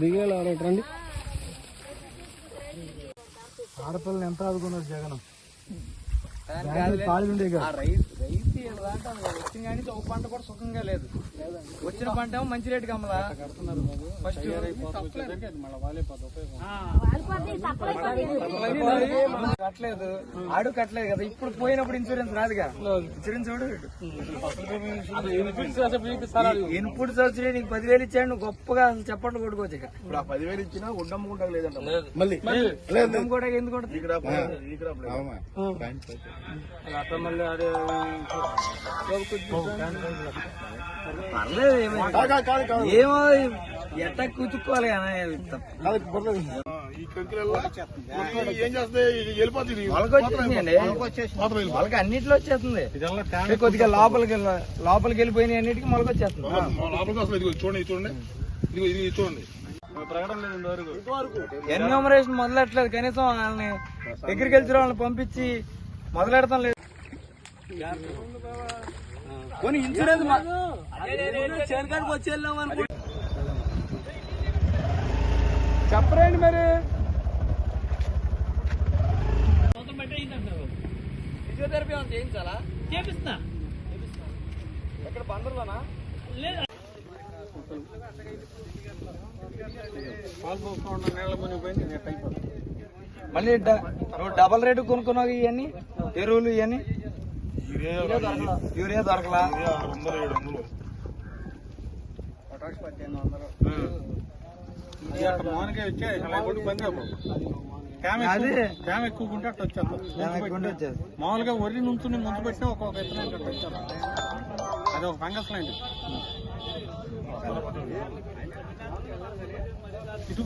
దిగేలా రండి. ఆడపిల్లని ఎంత ఆదుకున్నారు జగన్? ఖాళీ ఉండే కదా రైతు రైతు ఏంటంటే వచ్చిన కానీ ఒక పంట కూడా సుఖంగా లేదు. వచ్చిన పంట ఏమో మంచి రేటు కమ్మలా ఫస్ట్ కట్టలేదు. ఆడు కట్టలేదు కదా. ఇప్పుడు పోయినప్పుడు ఇన్సూరెన్స్ రాదుగా. ఇన్సూరెన్స్ చూడు ఇన్పుట్ సబ్సిడీ నీకు పదివేలు ఇచ్చాడు నువ్వు గొప్పగా అసలు చెప్పట్లు కొట్టుకోవచ్చు ఇక. ఇప్పుడు ఆ పదివేలు ఇచ్చినా గుడ్డమ్ముకుంటా లేదంట. మళ్ళీ. కూడా ఎందుకు పర్లేదు ఏమో ఎట్ట కుతుక్కోవాలి కానీ. ఈ ఏం. మొలక అన్నిట్లో వచ్చేస్తుంది. కొద్దిగా లోపలికి లోపలికి వెళ్ళిపోయిన అన్నిటికీ మొలక వచ్చేస్తుంది. చూడండి ఇది చూడండి. ఇదిగో ఇది చూడండి. ఎన్యూమరేషన్ మొదలెట్టలేదు. కనీసం వాళ్ళని అగ్రికల్చర్ వాళ్ళని పంపించి మొదలెడతాం లేదు. కొన్ని ఇన్సూరెన్స్ చెప్పరండి మరి? ఫిజియోథెరపీ ఏమైనా చేయించాలా? చేపిస్తున్నా ఎక్కడ బందర్లోనా? మళ్ళీ డ- నువ్వు డబల్ రేటు కొనుక్కున్నావు ఇవన్నీ? ఎరువులు ఇవన్నీ? యూరియా దొరకలా. తేమ ఎక్కువ ఉంటే అట్లా మామూలుగా వరి నుంచుని ముందు పెట్టినా ఒక్కొక్క విత్తనం అట్లా వచ్చేస్తుంది అది ఒక ఫంగస్ లాంటిది. ఇటు